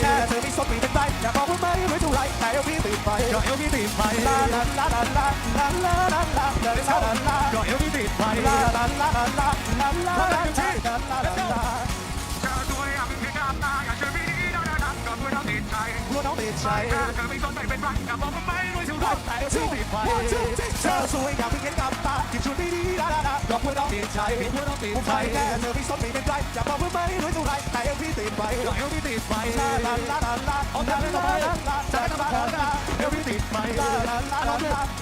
แค่เธอมีสติเป็นไรอยากบอกว่าไม่รู้เท่าไรแต่เอวพี่ติดไฟก็เอวพี่ติดไฟลาลาลาลาลาลาลาลาลาลาลาลาลาก็เอวพี่ติดไฟลาลาลาลาลาลาลาลาลาลาลา ที่ใช้กับอีกคนแบ่งเป็นฝั่ากบอกว่าไม่รู้ชิวดแต่ชื่อติดไปเธอสวยงามไม่เห็นกับตาจิตชวนดีๆดาดาดอกเพื่อน้องติดใจเพื่อน้องติดใจแน่เธอมีสนมีเป็นใจอยาอบอกว่าไม่รู้วยสุดไรแต่เอลพี่ติดไปเอลพี่ติดไปลาลาลาลาออกจากเรื่องไปลาจากเรื่องไปเอลพี่ติดไปลาลาลาลา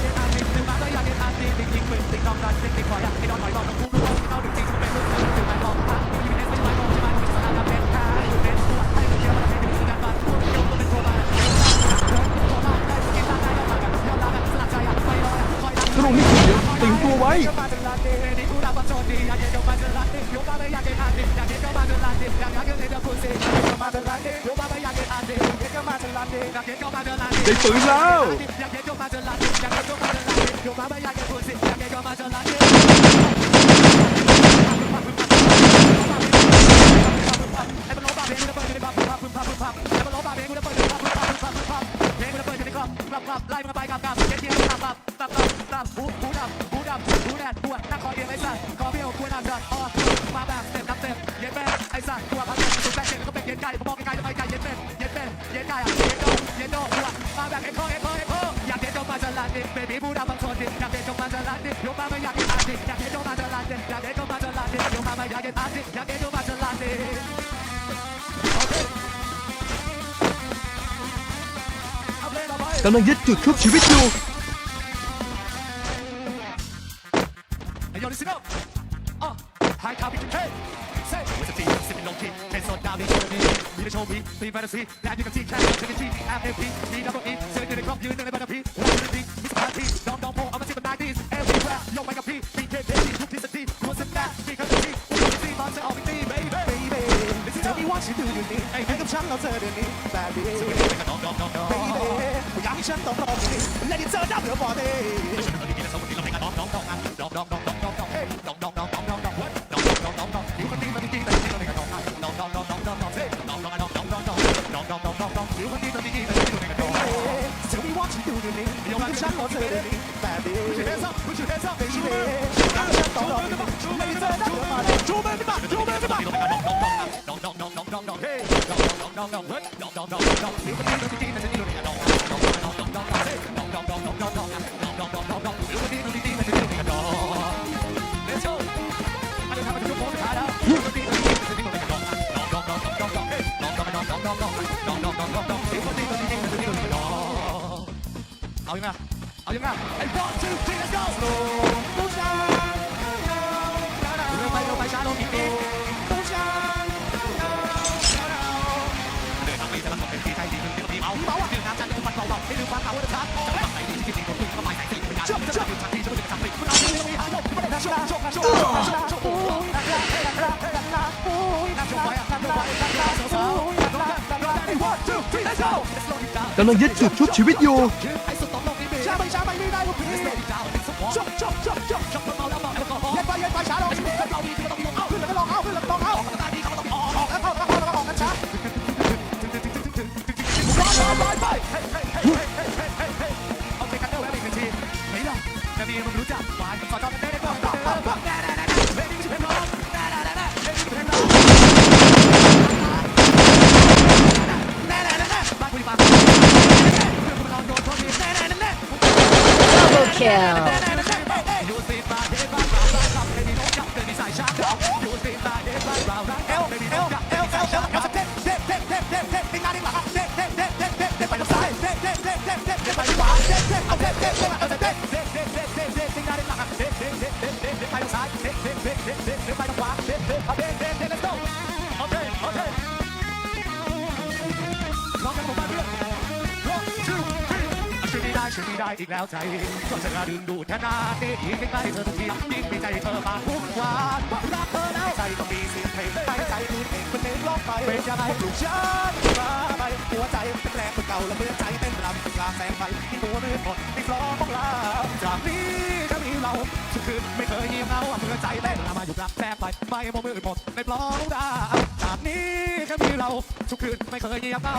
ได้ปืนแล้ว ไล่มันไปกับกับเย็นเย็นกับกับกับกับกับหูหูดำหูดำหูแดดปวดนักคอเดียไอ้สัตว์คอเบี้ยวควรน้ำดัดออมาแบบเต็มนับเต็มเย็นแม่ไอ้สัตว์ตัวพักเต็มสุดแป้งเต็มก็เป็นเย็นไก่ผมมอก เอ็กโคเอ็กโคเอ็กโคอยากเย็นโดมาจลันดิเบบี้ผู้ดำบางโซดิอยากเย็นโดมาจลันดิยกมาไม่อยากกินอาดิอยากเย็นโดมาจลันดิอยากเย็นโดมาจลันดิยกมาไม่อยากกินอาดิอยากเย็นโดมาจลันดิกำลังยึดจุดชุบชีวิตอยู่ OP, so you better see. Now you can see cash, you can see me, I'm MP, D double E, so you can come, you ain't nothing P, a P. One to the D, Mr. Party, don't, don't pull, I'm a tip of 90s, everywhere. Yo, wake up P, BK, baby, who is the D, who is the fat, because the D, who is the D, monster, all the D, baby. Baby, listen, tell me what you do to me, ain't make them shut up to the D, baby. So we can take a dog, dog, dog, dog. Baby, we got me shut up, dog, let it turn up your body. 兄弟，忘记丢的名，用尽全力去证明。准备，准备上，准备上，准备。当战斗来的时候，准备最大，准备最大，准备最大。 เอายังไงเอายังไงไอ้ one two three let's go ตุ้งช้างเร็วไปเร็วไปช้าลงอีกนิดตุ้งช้างเดินทางนี้จะรับของเป็นที่ใช่ดีหนึ่งเดียวมีเมาเมาอ่ะดื่มน้ำจันทร์ฟันเบาๆไม่ลืมความเก่าเดินทางจะรับไหนดีที่สิ่งของคุณเข้ามาใส่สิ่งเป็นงานเชื่อมเชื่อมชักที่จะไม่ถึงชักติดคุณเอาที่ต้องมีหายกไม่ได้ชกชกชกชกชกกำลังยึดจุดชุบชีวิตอยู่ kill แน่แน่แน่แน่ยูซีมาเดบ้านเราเราเราเป็นน้องจับเป็นสายช้างยูซีมาเดบ้านเราเราเอลเป็นเอน้อลงจับเอลเอลเอลเอลเด็ดเด็ดเด็ดเด็ดเด็ดเด็ดเด็ดหน้าดิ้งหลังเด็ดเด็ดเด็ดเด็ดเด็ด ไม่ได้อีกแล้วใจก็จะกรดึงดูดแค่นาเดทยิ่งใกล้เธอทุกทียิ่งในใจเธอมาทุกวันว่ารักเธอแล้วใจต้องมีเสียงเพลงไปใจมีเพลงเป็นเพลงล้องไปเป็นยังไงปลุกฉันมาไปหัวใจเป็นแรงเป็นเก่าและเมื่อใจเต้นรำกลางแสงไฟที่ตัวเรื่อนหมดที่ร้องลาจากนี้จะมีเราทุกคืนไม่เคยเงียบเหงาเมื่อใจเต้นรำมาหยุดรักแสงไฟไม่โมมือหมดในปลอกดาจากนี้จะมีเราทุกคืนไม่เคยเงียบเหงา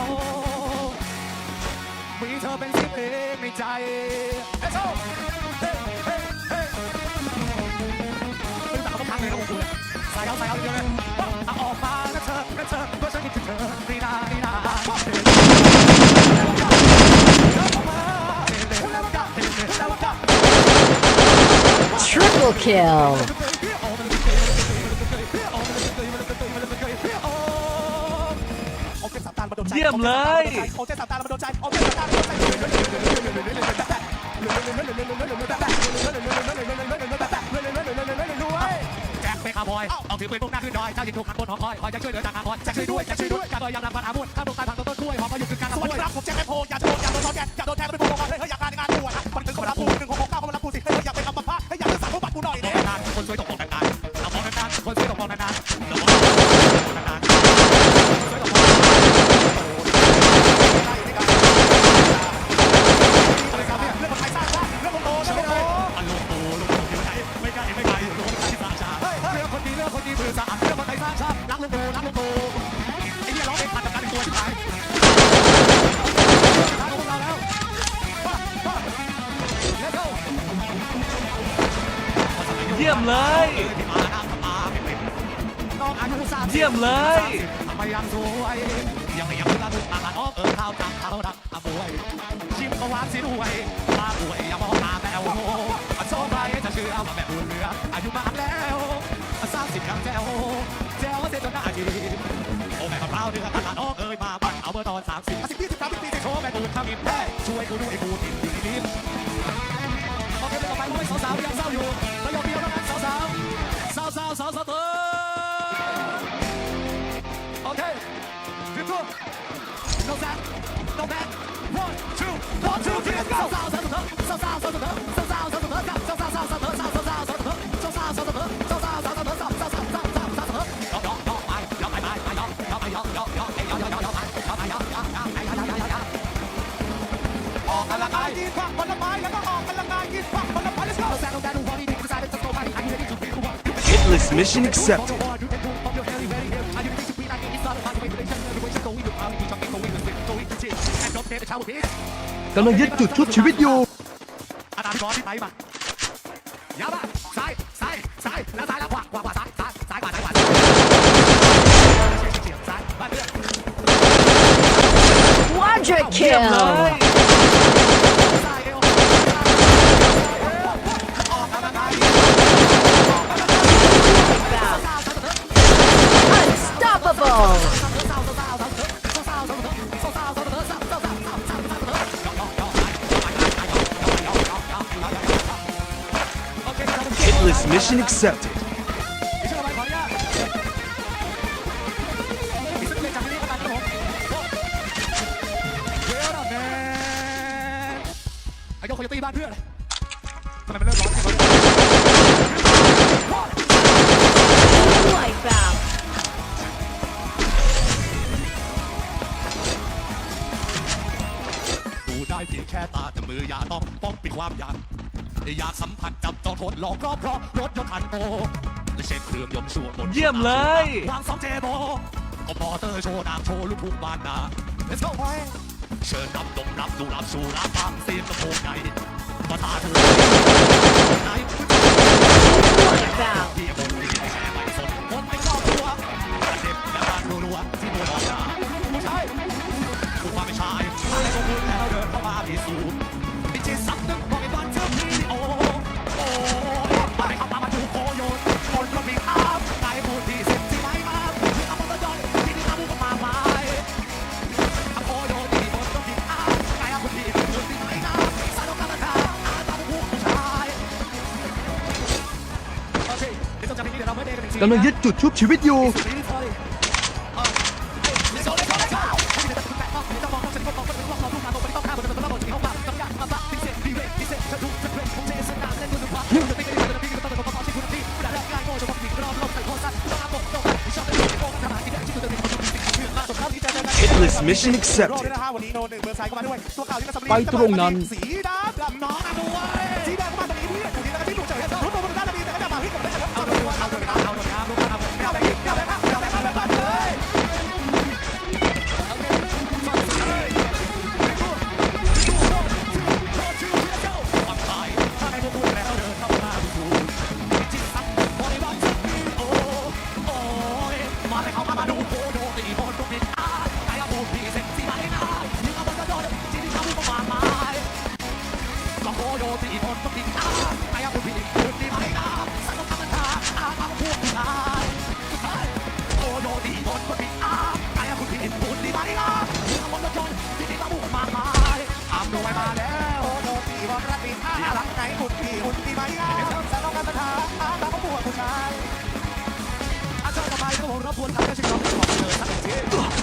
ปีเธอเป็นสิบเพลงในใจเฮ้ยโซ่เฮ้ยเฮ้ยเฮ้ยตื่นตาเขาพังเลยนะพวกคุณใส่เอาใส่เขาเดียวเลยเอาออกมานะเธอนะเธอเพราะฉันคิดถึงเธอนี่นานี่นา Triple kill. เยี่ยมเลยเอาแจ็ไปคาร์อยเอาถือปืนพวกหน้าขึ้นดอยเจ้าหญิงถูกขังบนหอคอยคอยจะช่วยเหลือจากคาร์อยจะช่วยด้วยจะช่วยด้วยจากดอยยังรับประทานอาวุธข้ามตรงกางทางต้นกล้วยหอคอยอยู่คือการสวัสดีครับผมแจ็คแอโพอย่าโดนอย่าโดนท้อแกอย่าโดนแทงเป็นพวก ตูน้ำประไอ้เนี่ยร้องเองผ่านกับการตัวชิบหายทางของเราแล้วป้าป้าแล้วเข้าเยี่ยมเลย มาหน้าตาไม่เป็นน้องอนุสายี่ยมเลย พยายามสวยยังไม่ยังไม่ละทุกตาอ้อเออข้าวตักข้าวตักอาบวยชิมก็วานสิรวยตาบวยย่ามองตาแบ้วโซ่ใครจะเชื่อว่าแบบบุญเรืออายุมากแล้วสร้างสิบครั้งแจ้ว หน้าจีโอ้แม่กับเล่าเนื้อตลาดอกเอ่ยมาบังเอาเบอร์ตอนสามสิบสิบที่สิบสามสิบสี่สิโชว์แม่ปูนขามอินแท้ช่วยกูด้วยกูติดอยู่ในลิ้นโอเคต่อไปไม่สาวสาๆยังเศร้าอยู่ระยองเดียวแล้วสาวสาวสาวสาวๆสาวๆเธอโอเคถึงตัวน้องแซนน้องแพน one two one two three สาวๆสาวๆเธอสาวๆสาวเธอ mission accepted กำลังยึดจุดชุบชีวิตอยู่อาตามพี่บอสที่ไปมายาวมาซ้ายซ้ายซ้ายแล้วซ้ายแล้วขวาขวาขวาซ้ายซ้ายซ้ายขวาซ้ายขวาเฉียบซ้ายบ้านเพื่อน Quadra เยี่ยมเล kill เพื่อนทำไมมันเริ่มร้อนจังวะ จับจองทดลองครอบครองรถยนต์คันโตและเช็คเครื่องยนต์ชั่วบนเยี่ยมเลย วางสองเจโบก็มอเตอร์โชว์นางโชว์ลูกทุ่งบ้านนา Let's go เชิญรับดมรับดูรับสู่รับฟังเสียงตะโพกใหญ่ก็ท่าเธอไหน Wipeout ที่บนที่ไม่แช่ไม่สนคนในครอบครัวกระเด็บและบ้านรัวๆที่มัวมองหน้าผู้ชายผู้ความเป็นชายอะไรก็พูดแล้วเดินเข้ามาพิสูจน์ กำลังยึดจุดชุบชีวิตอยู่ Hitless mission accepted ไปตรงนั้น สีดำน้องอนุวัยสีแดงมา คุณตีไหมงานสารการปัญหาอาตาก็ปวดผู้ชาอาเจารย์ต่ไปก็ผงรบกวนทำให้ชินกี้พายขอเชิญสังที